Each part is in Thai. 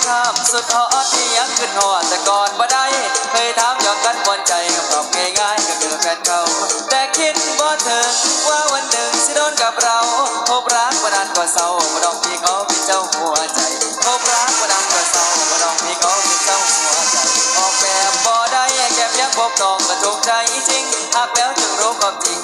สุดฮอที่ยังขึ้นหอดแต่ก่อนบ่ได้เคยถามยอกกันบนใจก็ตอบง่ายๆก็คือแฟนเขาแต่คิดบ่ถึงว่าวันหนึ่งสิโดนกับเราพบรักวันนั้นก็เศร้าบ่ต้องพี่เขาเป็นเจ้าหัวใจพบรักวันนั้นก็เศร้าบ่ต้องพี่เขาเป็นเจ้าหัวใจออกแบบบ่ได้แก้มยังพบน้องก็ถูกใจจริงหากแล้วจึงรู้ความจริง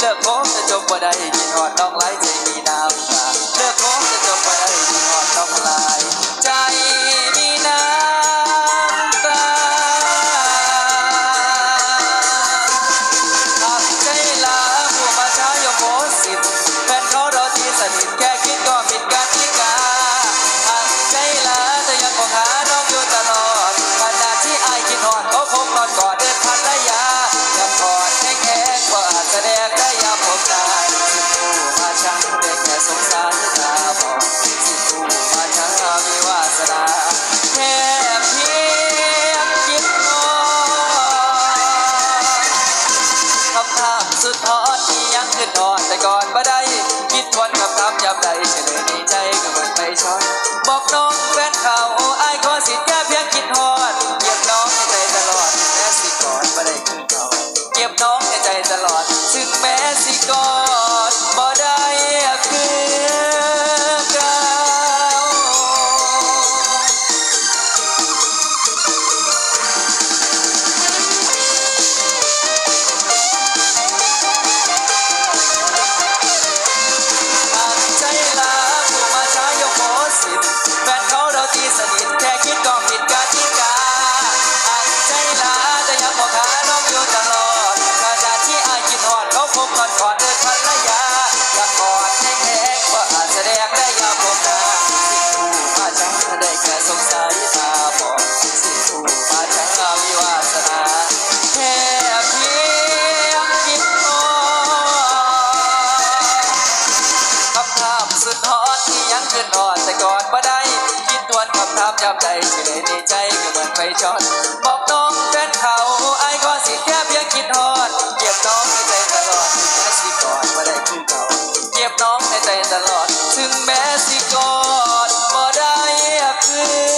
เลิกพบจะจบบ่ได้กินหอดน้องไหลใจมีน้ำตาเลิกพบจะจบบ่ได้กินหอดน้องไหลใจมีน้ำตาหากใจลาผู้มาช้ายกโมสิทธิ์แฟนเขาเราที่สนิทแค่ สุดฮอตที่ยังขึ้นฮอดแต่ก่อนบ่ได้คิดทวนคำถามย้ำใดเฉลยในใจก็เหมือนไปช็อตบอกน้องแฟนเขาอายขอสิทธิ์แค่เพียงคิดฮอดเก็บน้องในใจตลอดแม้สิก่อนบ่ได้คืนเขาเก็บน้องในใจตลอด ถึงแม้สิก่อนบ่ได้ หอดเขอเดินภรรยาอยากกอดแห้งว่าอาจแสดงได้ยามผมนาสิ่งผู้มาช้าได้แค่สงสัยตาบอดสิ่งผู้มาช้ามีวาสนาแค่เพียงคิดหอดคำถามสุดฮอตที่ยังขึ้นฮอดแต่ก่อนบ่ได้คิดทวนคำถามจับใจเฉลยในใจก็เหมือนไฟช็อตบอกน้องแฟนเขาไอ้ก็สิแค่เพียง ตลอด ถึงแม้สิกอดบ่ได้คือ